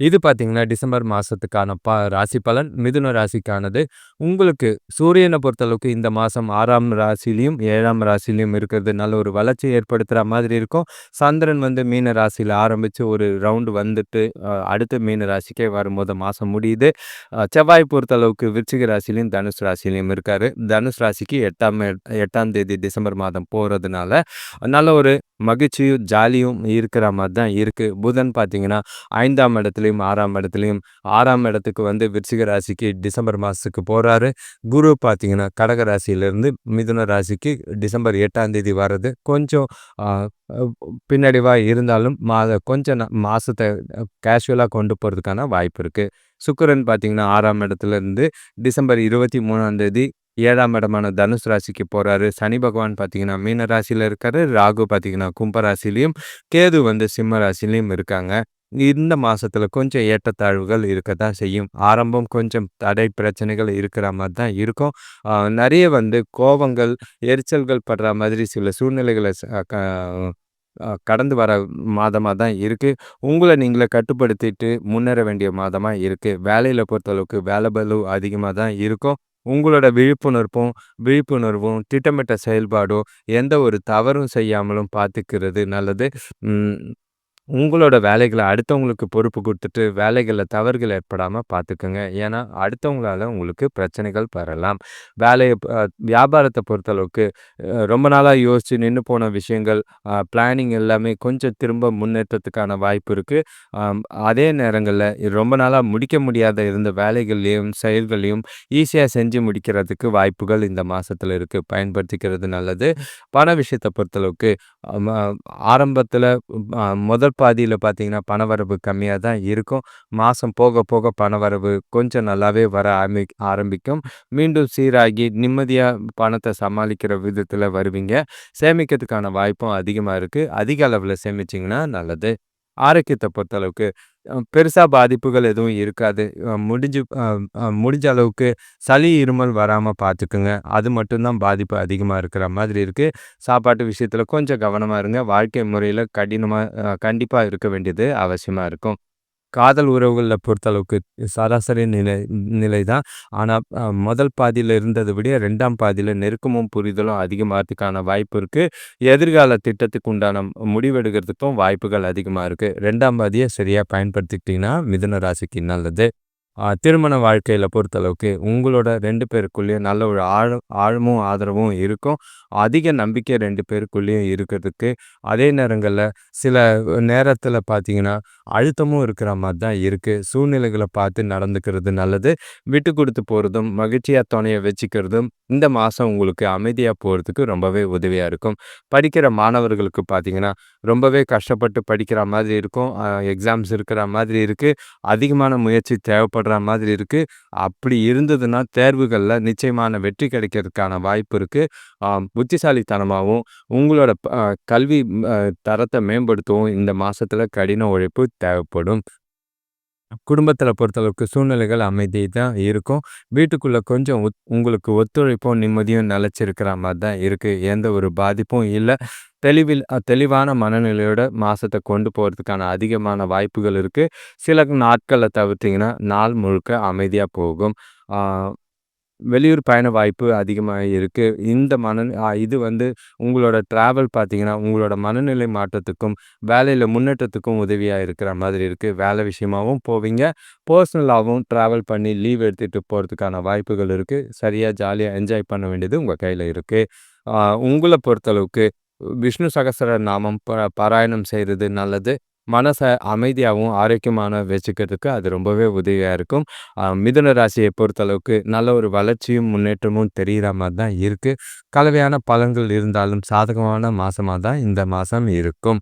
இது பார்த்தீங்கன்னா, டிசம்பர் மாதத்துக்கான ப ராசி பலன். மிதுன ராசிக்கானது. உங்களுக்கு சூரியனை பொறுத்தளவுக்கு இந்த மாதம் ஆறாம் ராசிலையும் ஏழாம் ராசிலையும் இருக்கிறது நல்ல ஒரு வளர்ச்சி ஏற்படுத்துகிற மாதிரி இருக்கும். சந்திரன் வந்து மீன ராசியில் ஆரம்பித்து ஒரு ரவுண்டு வந்துட்டு, அடுத்து மீன ராசிக்கே வரும்போது மாதம் முடியுது. செவ்வாய் பொறுத்தளவுக்கு விருச்சிக ராசிலையும் தனுஷ் ராசிலையும் இருக்கார் தனுஷ் ராசிக்கு 8ஆம் 8ஆம் தேதி டிசம்பர் மாதம் போகிறதுனால நல்ல ஒரு மகிழ்ச்சியும், ஜாலியும் இருக்கிற மாதிரி தான் இருக்குது புதன் பார்த்தீங்கன்னா, 5ஆம் இடத்துலையும் ஆறாம் இடத்துலையும் ஆறாம் இடத்துக்கு வந்து விருச்சிக ராசிக்கு டிசம்பர் மாசத்துக்கு போகிறாரு குரு பார்த்தீங்கன்னா, கடக ராசியிலிருந்து மிதுன ராசிக்கு டிசம்பர் எட்டாம் தேதி வர்றது கொஞ்சம் பின்னடிவாக இருந்தாலும், மாத கொஞ்சம் மாதத்தை கேஷுவலாக கொண்டு போகிறதுக்கான வாய்ப்பு இருக்குது சுக்கரன் பார்த்தீங்கன்னா, 6ஆம் இடத்துலருந்து டிசம்பர் 23ஆம் தேதி ஏழாம் இடமான தனுஷ் ராசிக்கு போகிறாரு சனி பகவான் பார்த்தீங்கன்னா, மீன ராசியில் இருக்காரு. ராகு பார்த்தீங்கன்னா, கும்பராசிலையும் கேது வந்து சிம்ம ராசிலையும் இருக்காங்க. இந்த மாதத்தில் கொஞ்சம் ஏற்றத்தாழ்வுகள் இருக்க தான் செய்யும். ஆரம்பம் கொஞ்சம் தடை, பிரச்சனைகள் இருக்கிற மாதிரி தான் இருக்கும். நிறைய வந்து கோவங்கள், எரிச்சல்கள் படுற மாதிரி சில சூழ்நிலைகளை ச க கடந்து வர மாதமாக தான் இருக்குது உங்களை நீங்களே கட்டுப்படுத்திட்டு முன்னேற வேண்டிய மாதமாக இருக்குது வேலையில் பொறுத்தளவுக்கு வேலை பலு அதிகமாக தான் இருக்கும். உங்களோட விழிப்புணர்வும் விழிப்புணர்வும், திட்டமிட்ட செயல்பாடும், எந்த ஒரு தவறும் செய்யாமலும் பார்த்துக்கிறது நல்லது. உங்களோட வேலைகள அடுத்தவங்களுக்கு பொறுப்பு குடுத்துட்டு, வேலைகள்ல தவறுகள் ஏற்படாம பார்த்துக்கங்க. ஏன்னா, அடுத்தவங்களால உங்களுக்கு பிரச்சனைகள் வரலாம். வேலைய வியாபாரத்தை வியாபாரத்த பொறுத்தளவுக்கு அ ரொம்ப நாளா யோசிச்சு நின்னு போன விஷயங்கள், அ பிளானிங் எல்லாமே கொஞ்சம் திரும்ப முன்னேற்றத்துக்கான வாய்ப்பு இருக்கு. அம் அதே நேரங்கள்ல ரொம்ப நாளா முடிக்க முடியாத இருந்த வேலைகள்லயும், செயல்களையும் ஈஸியா செஞ்சு முடிக்கிறதுக்கு வாய்ப்புகள் இந்த மாசத்துல இருக்கு. பயன்படுத்திக்கிறது நல்லது. பண விஷயத்த பொறுத்தளவுக்கு, ஆரம்பத்தில் முதல் பாதியில் பார்த்தீங்கன்னா, பணவரவு கம்மியாக தான் இருக்கும். மாதம் போக போக பணவரவு கொஞ்சம் நல்லாவே வர ஆரம்பி ஆரம்பிக்கும். மீண்டும் சீராகி நிம்மதியாக பணத்தை சமாளிக்கிற விதத்தில் வருவீங்க. சேமிக்கிறதுக்கான வாய்ப்பும் அதிகமாக இருக்குது அதிக அளவில் சேமிச்சிங்கன்னா நல்லது. ஆரோக்கியத்தை பொறுத்தளவுக்கு, பெருசாக பாதிப்புகள் எதுவும் இருக்காது. முடிஞ்சு முடிஞ்ச அளவுக்கு சளி, இருமல் வராமல் பார்த்துக்குங்க அது மட்டும் தான் பாதிப்பு அதிகமாக இருக்கிற மாதிரி இருக்குது சாப்பாட்டு விஷயத்தில் கொஞ்சம் கவனமாக இருங்க. வாழ்க்கை முறையில் கடினமாக கண்டிப்பாக இருக்க வேண்டியது அவசியமாக இருக்கும். காதல் உறவுகளை பொறுத்தளவுக்கு சராசரி நிலை நிலை தான். ஆனால் முதல் பாதியில் இருந்ததை விட ரெண்டாம் பாதியில் நெருக்கமும், புரிதலும் அதிகமாகிறதுக்கான வாய்ப்பு இருக்குது எதிர்கால திட்டத்துக்கு உண்டான முடிவெடுக்கிறதுக்கும் வாய்ப்புகள் அதிகமாக இருக்குது ரெண்டாம் பாதியை சரியாக பயன்படுத்திக்கிட்டிங்கன்னா மிதுன ராசிக்கு நல்லது. திருமண வாழ்க்கையில் பொறுத்தளவுக்கு, உங்களோட ரெண்டு பேருக்குள்ளேயும் நல்ல ஒரு ஆழ ஆழமும், ஆதரவும் இருக்கும். அதிக நம்பிக்கை ரெண்டு பேருக்குள்ளேயும் இருக்கிறதுக்கு, அதே நேரங்களில் சில நேரத்தில் பார்த்தீங்கன்னா, அழுத்தமும் இருக்கிற மாதிரி தான் இருக்குது சூழ்நிலைகளை பார்த்து நடந்துக்கிறது நல்லது. விட்டு கொடுத்து போகிறதும் மகிழ்ச்சியாக துணையை வச்சுக்கிறதும், இந்த மாதம் உங்களுக்கு அமைதியாக போகிறதுக்கு ரொம்பவே உதவியாக இருக்கும். படிக்கிற மாணவர்களுக்கு பார்த்தீங்கன்னா, ரொம்பவே கஷ்டப்பட்டு படிக்கிற மாதிரி இருக்கும். எக்ஸாம்ஸ் இருக்கிற மாதிரி இருக்குது அதிகமான முயற்சி தேவைப்படுற மாதிரி இருக்கு. அப்படி இருந்ததுன்னா, தேர்வுகள்ல நிச்சயமான வெற்றி கிடைக்கிறதுக்கான வாய்ப்பு இருக்கு. புத்திசாலித்தனமாகவும் உங்களோட கல்வி தரத்தை மேம்படுத்தவும் இந்த மாசத்துல கடின உழைப்பு தேவைப்படும். குடும்பத்தில் பொறுத்தளவுக்கு சூழ்நிலைகள் அமைதி தான் இருக்கும். வீட்டுக்குள்ளே கொஞ்சம் ஒத் உங்களுக்கு ஒத்துழைப்பும், நிம்மதியும் நிலச்சிருக்கிற மாதிரி தான் இருக்குது எந்த ஒரு பாதிப்பும் இல்லை தெளிவில் தெளிவான மனநிலையோட மாதத்தை கொண்டு போகிறதுக்கான அதிகமான வாய்ப்புகள் இருக்குது சில நாட்களை தவிர்த்திங்கன்னா நாள் முழுக்க அமைதியாக போகும். வெளியூர் பயண வாய்ப்பு அதிகமாக இருக்குது இந்த மன இது வந்து உங்களோட ட்ராவல் பார்த்தீங்கன்னா, உங்களோட மனநிலை மாற்றத்துக்கும், வேலையில் முன்னேற்றத்துக்கும் உதவியாக இருக்கிற மாதிரி இருக்குது வேலை விஷயமாகவும் போவீங்க. பர்சனலாகவும் ட்ராவல் பண்ணி லீவ் எடுத்துகிட்டு போகிறதுக்கான வாய்ப்புகள் இருக்குது சரியாக ஜாலியாக என்ஜாய் பண்ண வேண்டியது உங்கள் கையில் இருக்குது உங்களை பொறுத்தளவுக்கு, விஷ்ணு சகஸ்ர நாமம் ப பாராயணம் செய்கிறது நல்லது. மனசை அமைதியாகவும் ஆரோக்கியமான வச்சுக்கிறதுக்கு அது ரொம்பவே உதவியாக இருக்கும். மிதுன ராசியை பொறுத்தளவுக்கு நல்ல ஒரு வளர்ச்சியும், முன்னேற்றமும் தெரிகிற மாதிரி தான் இருக்குது கலவையான பலன்கள் இருந்தாலும் சாதகமான மாதமாக தான் இந்த மாதம் இருக்கும்.